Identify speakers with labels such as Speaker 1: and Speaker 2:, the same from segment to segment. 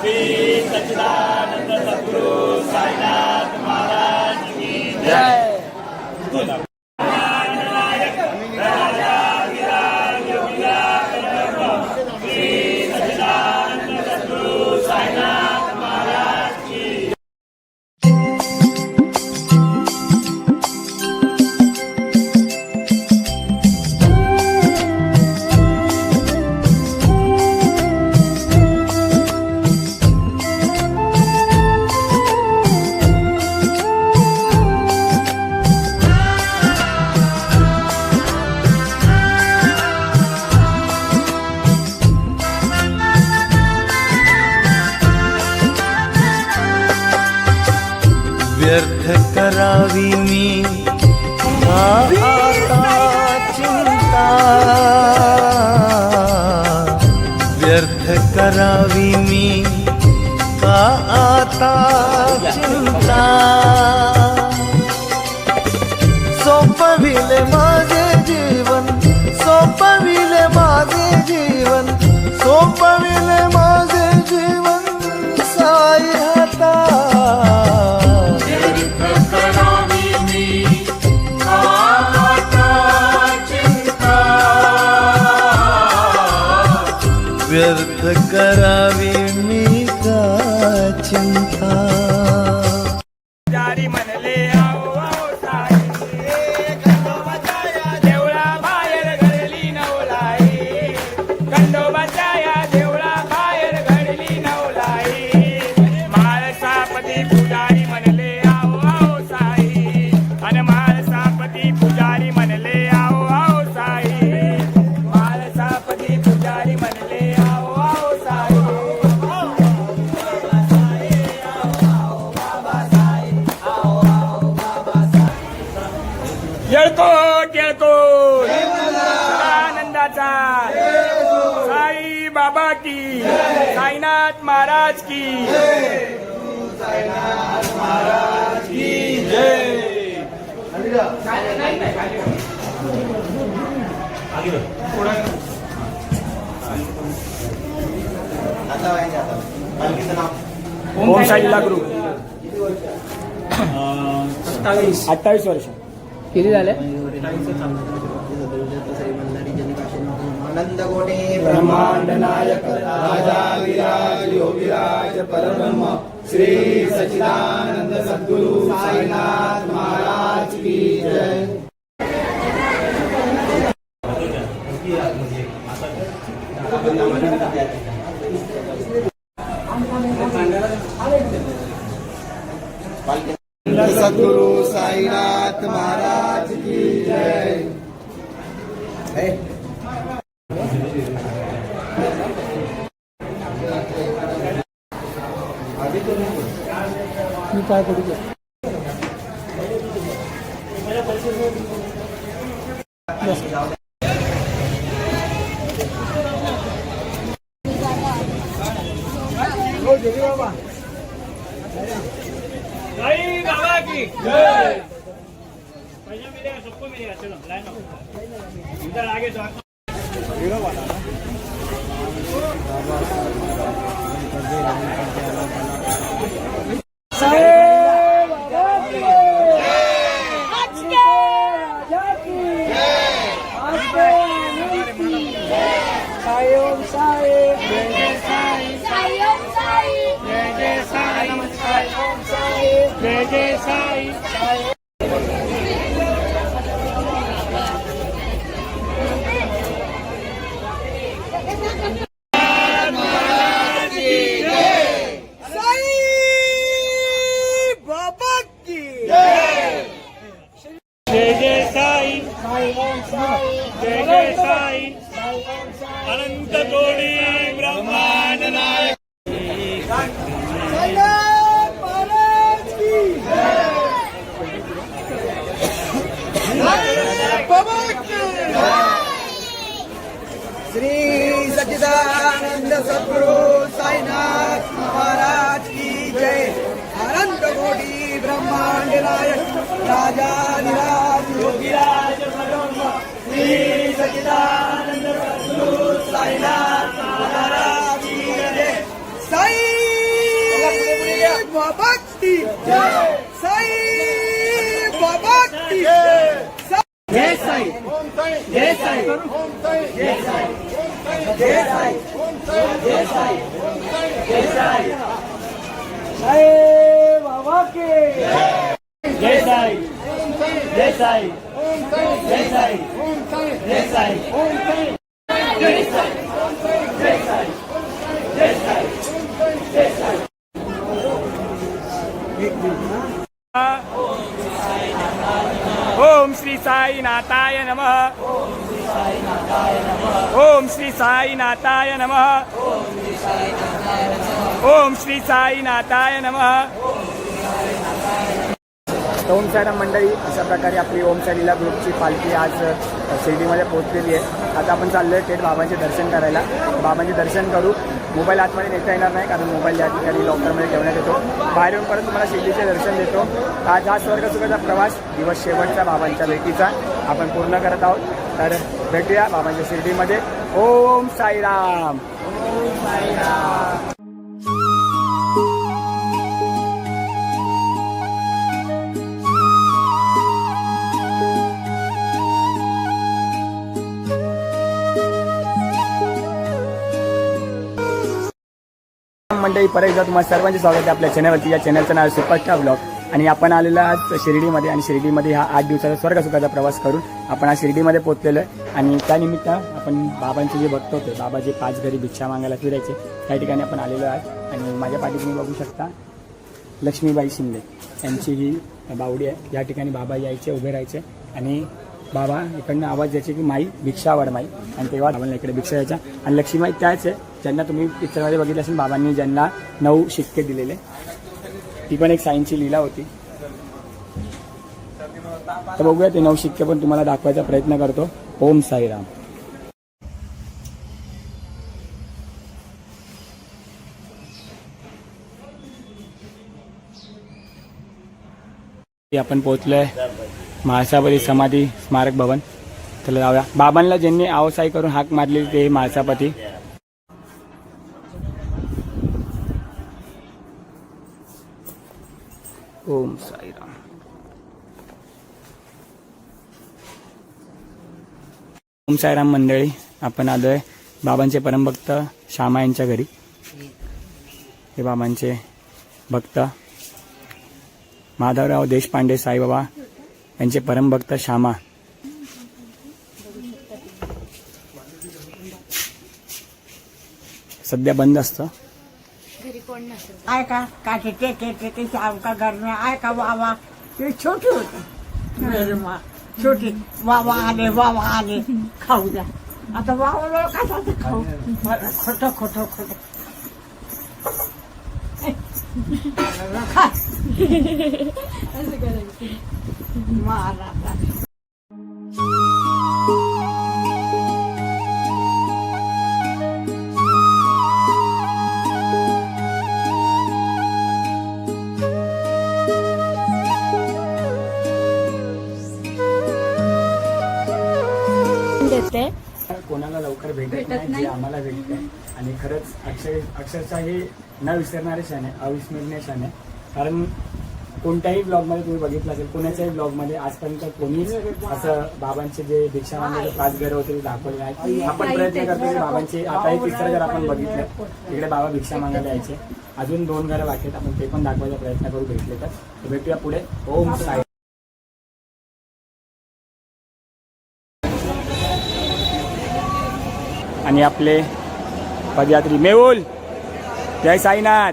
Speaker 1: fim da cidade.
Speaker 2: व्यर्थ करावी मी। आता चिंता व्यर्थ करावी मी। का आता चिंता सोपविले माझे जीवन सोपविले माझे जीवन सोपविले माझे जीवन।
Speaker 1: साईनाथ महाराज की ओम साईला ग्रुप अठ्ठावीस वर्ष.
Speaker 3: किती झाले?
Speaker 4: आनंद ब्रह्माण्डनायक
Speaker 1: ब्रह्मांड नायक राजा विराज योगिराज परब्रह्म श्री सच्चिदानंद सद्गुरु साईनाथ महाराज की जय।
Speaker 4: सद्गुरु साईनाथ महाराज की जय
Speaker 1: मी काय करू
Speaker 5: शकतो Sayom Sai, Jai Sai, Sayom Sai, Jai Sai, Sayom Sai, Jai
Speaker 2: Sai. सच्चिदानंद सद्गुरु साईनाथ महाराज की जय। अनंत कोटी ब्रह्मांड नायक राजाधिराज योगीराज ब्रह्म। श्री सच्चिदानंद सद्गुरु साईनाथ महाराज की जय। साई जय। साई जय। जय साई। जय साई। जय साई। जय साई जय साई जय साई जय बाबा के
Speaker 5: जय साई जय साई जय साई जय साई ओम श्री साई नाथाय नमः ओम श्री साई नाताय नमः। ओम श्री साई नाताय नमः।
Speaker 1: ओम साईराम मंडळी अशा प्रकारे आपली ओम साईला ग्रुपची पालखी आज शिर्डीमध्ये पोहोचलेली आहे. आता आपण चाललो आहे थेट बाबांचे दर्शन करायला. बाबांचे दर्शन करू. मोबाईल आतमध्ये नेता येणार नाही कारण मोबाईल या ठिकाणी लॉकरमध्ये ठेवण्यात येतो. बाहेर येऊन परत तुम्हाला शिर्डीचे दर्शन देतो. आज हा स्वर्गसुखाचा प्रवास दिवस शेवटचा बाबांच्या भेटीचा. आपण पूर्ण करत आहोत. तर भेटूया बाबांच्या शिर्डीमध्ये. ओम साईराम. मंडळी परत एकदा तुम्हाला सर्वांचे स्वागत आहे आपल्या चॅनलवरती या चॅनलचं नाव सुपरस्टार ब्लॉग. आणि आपण आलेलो आज शिर्डीमध्ये आणि शिर्डीमध्ये हा आठ दिवसाचा स्वर्गसुखाचा प्रवास करून आपण आज शिर्डीमध्ये पोचलेलो आहे. आणि त्यानिमित्त आपण बाबांचे जे भक्त होते बाबा जे पाच घरी भिक्षा मागायला फिरायचे त्या ठिकाणी आपण आलेलो आहे आणि माझ्या पाठी तुम्ही बघू शकता लक्ष्मीबाई शिंदे यांची ही बावडी आहे. या ठिकाणी बाबा यायचे उभे राहायचे. आणि बाबा इकडनं आवाज द्यायचे की माई भिक्षा वाढ माई. आणि तेव्हा बाबांना इकडे भिक्षा द्यायच्या आणि लक्ष्मीबाई त्याच आहे. ज्यांना तुम्ही पिक्चरमध्ये बघितलं असेल बाबांनी ज्यांना नऊ शिक्के दिलेले. ती पण एक सायन्सची लीला होती. तर बघूया ते नऊ शिक्के पण तुम्हाला दाखवायचा प्रयत्न करतो. ओम साईराम. आपण पोहोचलोय म्हाळसापती समाधी स्मारक भवन. त्याला जाऊया. बाबांना ज्यांनी आवसाई करून हाक मारली ते म्हाळसापती साईराम ओम साईराम मंडळी आपण आलोय बाबांचे परमभक्त श्यामा यांच्या घरी. हे बाबांचे भक्त माधवराव देशपांडे साईबाबा यांचे परमभक्त श्यामा. सध्या बंद असतं.
Speaker 6: आय का? काठी टेके टेके शाम का घर में आय का बाबा ये छोटी होती. मेरी माँ छोटे. वावा आले वावा आले. खाऊ द्या. आता वावा कसा खाऊ. खोट खोट खोट. महाराज
Speaker 1: भेटत नाही. आम्हाला भेटते आणि खरंच अक्षर अक्षरशः हे न विसरणारे क्षण आहे अविस्मरणीय क्षण आहे. कारण कोणत्याही ब्लॉगमध्ये तुम्ही बघितलं असेल कोणाच्याही ब्लॉगमध्ये आजपर्यंत कोणीच असं बाबांचे जे दीक्षा मानलेले पाच घर होते ते दाखवले आहेत आपण प्रयत्न करतो की बाबांचे आता एक तिसरं घर आपण बघितलं. तिकडे बाबा भिक्षा मागायला यायचे. अजून दोन घरं बाकी आहेत आपण ते पण दाखवायचा प्रयत्न करू भेटले तर. तर भेटूया पुढे. ओम साई. आणि आपले पदयात्री मेहुल. जय साईनाथ.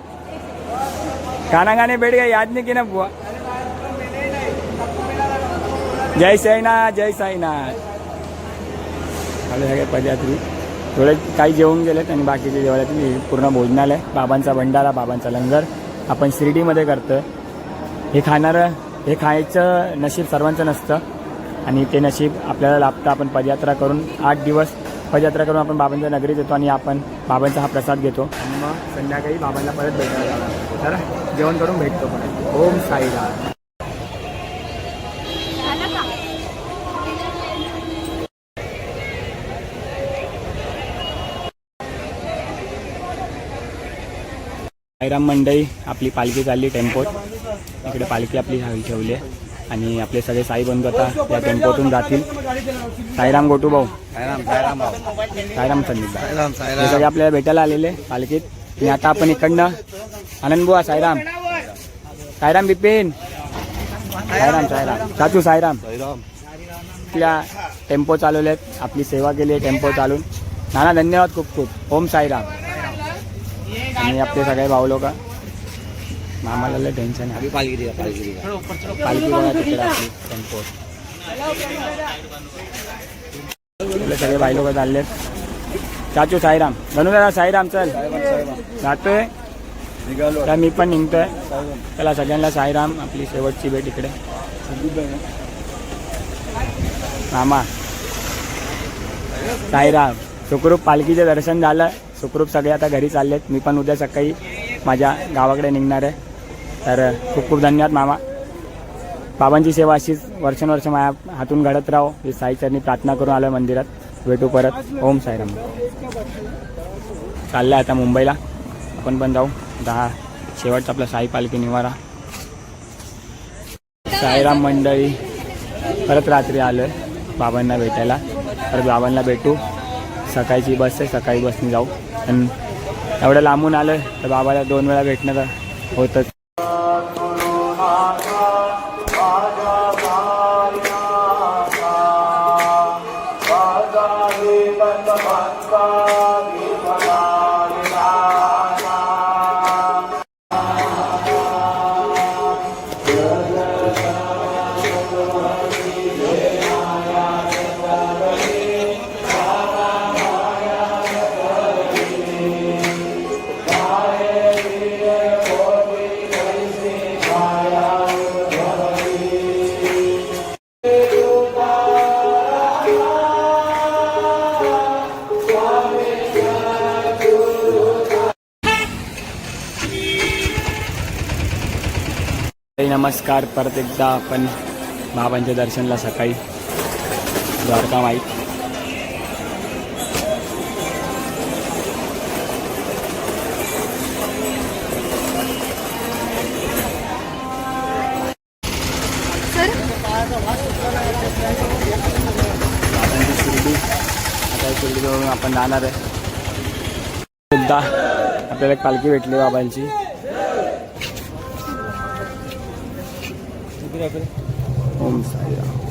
Speaker 1: गाना गाने बैठ गए याद नहीं की ना बुआ जय साईनाथ जय साईनाथ. आपले सगळे पदयात्री. थोडे काही जेवून गेलेत आणि बाकीचे जेवायला पूर्ण भोजनालय बाबांचा भंडारा बाबांचा लंगर आपण शिर्डीमध्ये करतो हे खाणारं हे खायचं नशीब सर्वांचं नसतं आणि ते नशीब आपल्याला लाभतं. आपण पदयात्रा करून आठ दिवस पदयात्रा करून आपण बाबांच्या नगरीत येतो आणि आपण बाबांचा हा प्रसाद घेतो. आणि मग संध्याकाळी बाबांना परत भेटायला तर जेवण करून भेटतो परत. ओम साईराम. साईराम मंडई आपली पालखी चालली टेम्पोत. इकडे पालखी आपली ठेवली आहे. आणि आपले सगळे साई बंधू आता या टेम्पोतून जातील. साईराम गोटू भाऊ. साईराम संदीप हे सगळे आपल्याला भेटायला आलेले पालखीत. आणि आता आपण इकडनं आनंद बुवा साईराम. साईराम बिपिन. साईराम साईराम. चाचू साईराम. आपल्या टेम्पो चालवलेत आपली सेवा केली आहे टेम्पो चालून. नाना धन्यवाद खूप खूप. ओम साईराम. आणि आपले सगळे भाऊ लोक. मामाला लय टेन्शन आहे. पालखी बघा तिकडे आपली टेम्पो आपले सगळे भाई लोक चाललेत. चाचू साईराम. बनू दादा साईराम चल. जातोय. तर मी पण निघतोय. त्याला सगळ्यांना साईराम आपली शेवटची भेट इकडे. मामा. साईराम. सुखरूप पालखीचे दर्शन झालं. सुखरूप सगळे आता घरी चाललेत. मी पण उद्या सकाळी माझ्या गावाकडे निघणार आहे. तर खूप खूप धन्यवाद मामा. बाबांची सेवा अशीच वर्षानुवर्ष माझ्या हातून घडत राहो. ही साईचरणी प्रार्थना करून आलो मंदिरात. भेटू परत. ओम साईराम. चाललं आता मुंबईला. आपण पण जाऊ. दहा शेवटचा आपला साई पालखी निवारा. साईराम मंडळी परत रात्री आलो आहे बाबांना भेटायला. परत बाबांना भेटू. सकाळची बस आहे. सकाळी बसने जाऊ. आणि एवढं लांबून आलं आहे तर बाबाला दोन वेळा भेटणं तर होतंच. नमस्कार. परत एकदा आपण बाबांच्या दर्शनला सकाळी द्वारका बाबांची शिर्डी. आता आपण जाणार आहे. सुद्धा आपल्याला एक पालखी भेटली बाबांची. ओम साईराम